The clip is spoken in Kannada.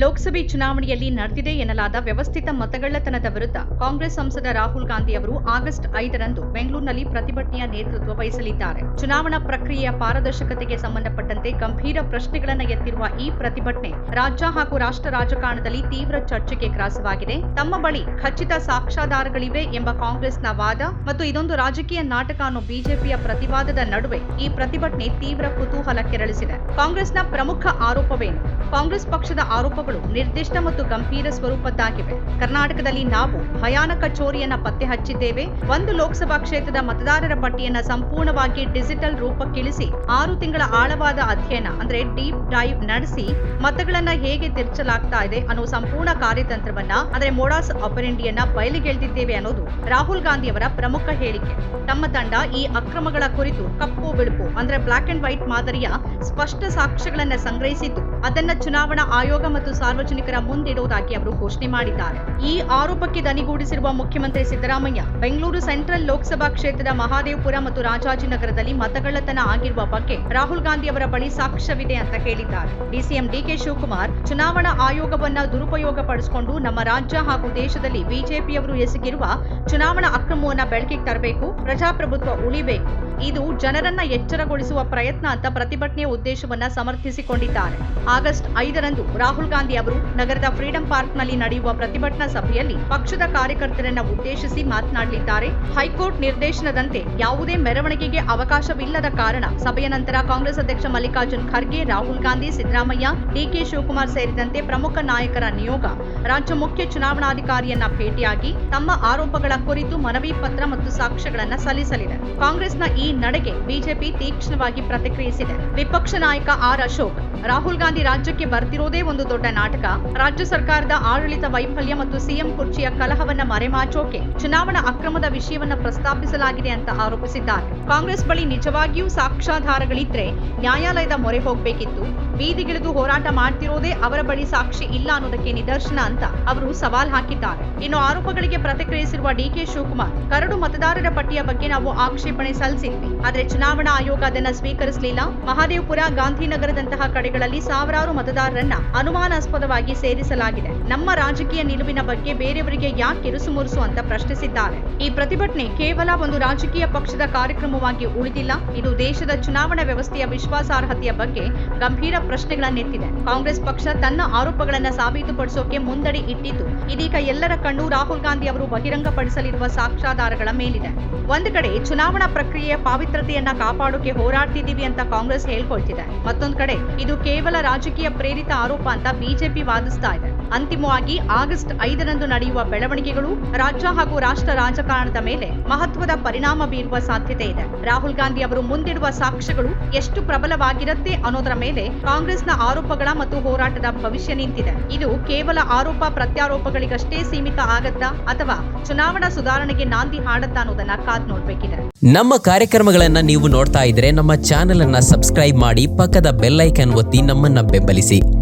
ಲೋಕಸಭೆ ಚುನಾವಣೆಯಲ್ಲಿ ನಡೆದಿದೆ ಎನ್ನಲಾದ ವ್ಯವಸ್ಥಿತ ಮತಗಳ್ಳತನದ ವಿರುದ್ಧ ಕಾಂಗ್ರೆಸ್ ಸಂಸದ ರಾಹುಲ್ ಗಾಂಧಿ ಅವರು ಆಗಸ್ಟ್ ಐದರಂದು ಬೆಂಗಳೂರಿನಲ್ಲಿ ಪ್ರತಿಭಟನೆಯ ನೇತೃತ್ವ ವಹಿಸಲಿದ್ದಾರೆ. ಚುನಾವಣಾ ಪ್ರಕ್ರಿಯೆಯ ಪಾರದರ್ಶಕತೆಗೆ ಸಂಬಂಧಪಟ್ಟಂತೆ ಗಂಭೀರ ಪ್ರಶ್ನೆಗಳನ್ನು ಎತ್ತಿರುವ ಈ ಪ್ರತಿಭಟನೆ ರಾಜ್ಯ ಹಾಗೂ ರಾಷ್ಟ್ರ ರಾಜಕಾರಣದಲ್ಲಿ ತೀವ್ರ ಚರ್ಚೆಗೆ ಗ್ರಾಸವಾಗಿದೆ. ತಮ್ಮ ಬಳಿ ಖಚಿತ ಸಾಕ್ಷ್ಯಾಧಾರಗಳಿವೆ ಎಂಬ ಕಾಂಗ್ರೆಸ್ನ ವಾದ ಮತ್ತು ಇದೊಂದು ರಾಜಕೀಯ ನಾಟಕ ಅನ್ನೋ ಬಿಜೆಪಿಯ ಪ್ರತಿವಾದದ ನಡುವೆ ಈ ಪ್ರತಿಭಟನೆ ತೀವ್ರ ಕುತೂಹಲ ಕೆರಳಿಸಿದೆ. ಕಾಂಗ್ರೆಸ್ನ ಪ್ರಮುಖ ಆರೋಪವೇನು? ಕಾಂಗ್ರೆಸ್ ಪಕ್ಷದ ಆರೋಪಗಳು ನಿರ್ದಿಷ್ಟ ಮತ್ತು ಗಂಭೀರ ಸ್ವರೂಪದ್ದಾಗಿವೆ. ಕರ್ನಾಟಕದಲ್ಲಿ ನಾವು ಭಯಾನಕ ಚೋರಿಯನ್ನ ಪತ್ತೆ ಹಚ್ಚಿದ್ದೇವೆ ಒಂದು ಲೋಕಸಭಾ ಕ್ಷೇತ್ರದ ಮತದಾರರ ಪಟ್ಟಿಯನ್ನ ಸಂಪೂರ್ಣವಾಗಿ ಡಿಜಿಟಲ್ ರೂಪಕ್ಕಿಳಿಸಿ ಆರು ತಿಂಗಳ ಆಳವಾದ ಅಧ್ಯಯನ, ಅಂದ್ರೆ ಡೀಪ್ ಡೈವ್ ನಡೆಸಿ ಮತಗಳನ್ನ ಹೇಗೆ ತಿರ್ಚಲಾಗ್ತಾ ಇದೆ ಅನ್ನೋ ಸಂಪೂರ್ಣ ಕಾರ್ಯತಂತ್ರವನ್ನ, ಅಂದ್ರೆ ಮೋಡಾಸ್ ಆಪರೆಂಡಿಯನ್ನ ಬಯಲಿಗೆಳೆದಿದ್ದೇವೆ ಅನ್ನೋದು ರಾಹುಲ್ ಗಾಂಧಿ ಅವರ ಪ್ರಮುಖ ಹೇಳಿಕೆ. ತಮ್ಮ ತಂಡ ಈ ಅಕ್ರಮಗಳ ಕುರಿತು ಕಪ್ಪು ಬಿಳುಪು, ಅಂದ್ರೆ ಬ್ಲಾಕ್ ಅಂಡ್ ವೈಟ್ ಮಾದರಿಯ ಸ್ಪಷ್ಟ ಸಾಕ್ಷ್ಯಗಳನ್ನ ಸಂಗ್ರಹಿಸಿದ್ದು, ಅದನ್ನ ಚುನಾವಣಾ ಆಯೋಗ ಮತ್ತು ಸಾರ್ವಜನಿಕರ ಮುಂದಿಡುವುದಾಗಿ ಅವರು ಘೋಷಣೆ ಮಾಡಿದ್ದಾರೆ. ಈ ಆರೋಪಕ್ಕೆ ದನಿಗೂಡಿಸಿರುವ ಮುಖ್ಯಮಂತ್ರಿ ಸಿದ್ದರಾಮಯ್ಯ, ಬೆಂಗಳೂರು ಸೆಂಟ್ರಲ್ ಲೋಕಸಭಾ ಕ್ಷೇತ್ರದ ಮಹಾದೇವಪುರ ಮತ್ತು ರಾಜಾಜಿನಗರದಲ್ಲಿ ಮತಗಳ್ಳತನ ಆಗಿರುವ ಬಗ್ಗೆ ರಾಹುಲ್ ಗಾಂಧಿ ಅವರ ಬಳಿ ಸಾಕ್ಷ್ಯವಿದೆ ಅಂತ ಹೇಳಿದ್ದಾರೆ. ಡಿಸಿಎಂ ಡಿಕೆ ಶಿವಕುಮಾರ್, ಚುನಾವಣಾ ಆಯೋಗವನ್ನ ದುರುಪಯೋಗ ಪಡಿಸಿಕೊಂಡು ನಮ್ಮ ರಾಜ್ಯ ಹಾಗೂ ದೇಶದಲ್ಲಿ ಬಿಜೆಪಿಯವರು ಎಸಗಿರುವ ಚುನಾವಣಾ ಅಕ್ರಮವನ್ನ ಬೆಳಕಿಗೆ ತರಬೇಕು, ಪ್ರಜಾಪ್ರಭುತ್ವ ಉಳಿಬೇಕು. ಇದು ಜನರನ್ನ ಎಚ್ಚರಗೊಳಿಸುವ ಪ್ರಯತ್ನ ಅಂತ ಪ್ರತಿಭಟನೆಯ ಉದ್ದೇಶವನ್ನ ಸಮರ್ಥಿಸಿಕೊಂಡಿದ್ದಾರೆ. ಆಗಸ್ಟ್ ಐದರಂದು ರಾಹುಲ್ ಗಾಂಧಿ ಅವರು ನಗರದ ಫ್ರೀಡಂ ಪಾರ್ಕ್ನಲ್ಲಿ ನಡೆಯುವ ಪ್ರತಿಭಟನಾ ಸಭೆಯಲ್ಲಿ ಪಕ್ಷದ ಕಾರ್ಯಕರ್ತರನ್ನ ಉದ್ದೇಶಿಸಿ ಮಾತನಾಡಲಿದ್ದಾರೆ. ಹೈಕೋರ್ಟ್ ನಿರ್ದೇಶನದಂತೆ ಯಾವುದೇ ಮೆರವಣಿಗೆಗೆ ಅವಕಾಶವಿಲ್ಲದ ಕಾರಣ ಸಭೆಯ ನಂತರ ಕಾಂಗ್ರೆಸ್ ಅಧ್ಯಕ್ಷ ಮಲ್ಲಿಕಾರ್ಜುನ್ ಖರ್ಗೆ, ರಾಹುಲ್ ಗಾಂಧಿ, ಸಿದ್ದರಾಮಯ್ಯ, ಡಿಕೆ ಶಿವಕುಮಾರ್ ಸೇರಿದಂತೆ ಪ್ರಮುಖ ನಾಯಕರ ನಿಯೋಗ, ರಾಜ್ಯ ಮುಖ್ಯ ಚುನಾವಣಾಧಿಕಾರಿಯನ್ನ ಭೇಟಿಯಾಗಿ ತಮ್ಮ ಆರೋಪಗಳ ಕುರಿತು ಮನವಿ ಪತ್ರ ಮತ್ತು ಸಾಕ್ಷ್ಯಗಳನ್ನ ಸಲ್ಲಿಸಲಿದೆ. ಕಾಂಗ್ರೆಸ್ನ ಈ ನಡೆಗೆ ಬಿಜೆಪಿ ತೀಕ್ಷ್ಣವಾಗಿ ಪ್ರತಿಕ್ರಿಯಿಸಿದೆ. ವಿಪಕ್ಷ ನಾಯಕ ಆರ್ ಅಶೋಕ್, ರಾಹುಲ್ ಗಾಂಧಿ ರಾಜ್ಯಕ್ಕೆ ಬರ್ತಿರೋದೇ ಒಂದು ದೊಡ್ಡ ನಾಟಕ. ರಾಜ್ಯ ಸರ್ಕಾರದ ಆಡಳಿತ ವೈಫಲ್ಯ ಮತ್ತು ಸಿಎಂ ಕುರ್ಚಿಯ ಕಲಹವನ್ನ ಮರೆಮಾಚೋಕೆ ಚುನಾವಣಾ ಅಕ್ರಮದ ವಿಷಯವನ್ನ ಪ್ರಸ್ತಾಪಿಸಲಾಗಿದೆ ಅಂತ ಆರೋಪಿಸಿದ್ದಾರೆ. ಕಾಂಗ್ರೆಸ್ ಬಳಿ ನಿಜವಾಗಿಯೂ ಸಾಕ್ಷ್ಯಾಧಾರಗಳಿದ್ರೆ ನ್ಯಾಯಾಲಯದ ಮೊರೆ ಹೋಗಬೇಕಿತ್ತು. ಬೀದಿಗಿಳಿದು ಹೋರಾಟ ಮಾಡ್ತಿರೋದೇ ಅವರ ಬಳಿ ಸಾಕ್ಷಿ ಇಲ್ಲ ಅನ್ನೋದಕ್ಕೆ ನಿದರ್ಶನ ಅಂತ ಅವರು ಸವಾಲ್ ಹಾಕಿದ್ದಾರೆ. ಇನ್ನು ಆರೋಪಗಳಿಗೆ ಪ್ರತಿಕ್ರಿಯಿಸಿರುವ ಡಿಕೆ ಶಿವಕುಮಾರ್, ಕರಡು ಮತದಾರರ ಪಟ್ಟಿಯ ಬಗ್ಗೆ ನಾವು ಆಕ್ಷೇಪಣೆ ಸಲ್ಲಿಸಿದ್ವಿ. ಆದ್ರೆ ಚುನಾವಣಾ ಆಯೋಗ ಅದನ್ನ ಸ್ವೀಕರಿಸಲಿಲ್ಲ. ಮಹಾದೇವಪುರ, ಗಾಂಧಿನಗರದಂತಹ ಕಡೆಗಳಲ್ಲಿ ಸಾವಿರಾರು ಮತದಾರರನ್ನ ಅನುಮಾನಾಸ್ಪದವಾಗಿ ಸೇರಿಸಲಾಗಿದೆ. ನಮ್ಮ ರಾಜಕೀಯ ನಿಲುವಿನ ಬಗ್ಗೆ ಬೇರೆಯವರಿಗೆ ಯಾಕೆ ಇರುಸುಮುರುಸು ಅಂತ ಪ್ರಶ್ನಿಸಿದ್ದಾರೆ. ಈ ಪ್ರತಿಭಟನೆ ಕೇವಲ ಒಂದು ರಾಜಕೀಯ ಪಕ್ಷದ ಕಾರ್ಯಕ್ರಮವಾಗಿ ಉಳಿದಿಲ್ಲ. ಇದು ದೇಶದ ಚುನಾವಣಾ ವ್ಯವಸ್ಥೆಯ ವಿಶ್ವಾಸಾರ್ಹತೆಯ ಬಗ್ಗೆ ಗಂಭೀರ ಪ್ರಶ್ನೆಗಳನ್ನೆತ್ತಿದೆ ಕಾಂಗ್ರೆಸ್ ಪಕ್ಷ ತನ್ನ ಆರೋಪಗಳನ್ನ ಸಾಬೀತುಪಡಿಸೋಕೆ ಮುಂದಡಿ ಇಟ್ಟಿದ್ದು, ಇದೀಗ ಎಲ್ಲರ ಕಣ್ಣು ರಾಹುಲ್ ಗಾಂಧಿ ಅವರು ಬಹಿರಂಗಪಡಿಸಲಿರುವ ಸಾಕ್ಷ್ಯಾಧಾರಗಳ ಮೇಲಿದೆ. ಒಂದು ಕಡೆ ಚುನಾವಣಾ ಪ್ರಕ್ರಿಯೆಯ ಪಾವಿತ್ರತೆಯನ್ನ ಕಾಪಾಡೋಕೆ ಹೋರಾಡ್ತಿದ್ದೀವಿ ಅಂತ ಕಾಂಗ್ರೆಸ್ ಹೇಳ್ಕೊಳ್ತಿದೆ. ಮತ್ತೊಂದು ಕಡೆ ಇದು ಕೇವಲ ರಾಜಕೀಯ ಪ್ರೇರಿತ ಆರೋಪ ಅಂತ ಬಿಜೆಪಿ ವಾದಿಸ್ತಾ ಇದೆ. ಅಂತಿಮವಾಗಿ ಆಗಸ್ಟ್ ಐದರಂದು ನಡೆಯುವ ಬೆಳವಣಿಗೆಗಳು ರಾಜ್ಯ ಹಾಗೂ ರಾಷ್ಟ್ರ ರಾಜಕಾರಣದ ಮೇಲೆ ಮಹತ್ವದ ಪರಿಣಾಮ ಬೀರುವ ಸಾಧ್ಯತೆ ಇದೆ. ರಾಹುಲ್ ಗಾಂಧಿ ಅವರು ಮುಂದಿಡುವ ಸಾಕ್ಷ್ಯಗಳು ಎಷ್ಟು ಪ್ರಬಲವಾಗಿರುತ್ತೆ ಅನ್ನೋದರ ಮೇಲೆ ಕಾಂಗ್ರೆಸ್ನ ಆರೋಪಗಳ ಮತ್ತು ಹೋರಾಟದ ಭವಿಷ್ಯ ನಿಂತಿದೆ. ಇದು ಕೇವಲ ಆರೋಪ ಪ್ರತ್ಯಾರೋಪಗಳಿಗಷ್ಟೇ ಸೀಮಿತ ಆಗತ್ತಾ ಅಥವಾ ಚುನಾವಣಾ ಸುಧಾರಣೆಗೆ ನಾಂದಿ ಹಾಡತ್ತಾ ಅನ್ನೋದನ್ನ ಕಾದ್ ನೋಡ್ಬೇಕಿದೆ. ನಮ್ಮ ಕಾರ್ಯಕ್ರಮಗಳನ್ನ ನೀವು ನೋಡ್ತಾ ಇದ್ರೆ ನಮ್ಮ ಚಾನೆಲ್ ಅನ್ನ ಸಬ್ಸ್ಕ್ರೈಬ್ ಮಾಡಿ ಪಕ್ಕದ ಬೆಲ್ಲೈಕನ್ ಒತ್ತಿ ನಮ್ಮನ್ನ ಬೆಂಬಲಿಸಿ.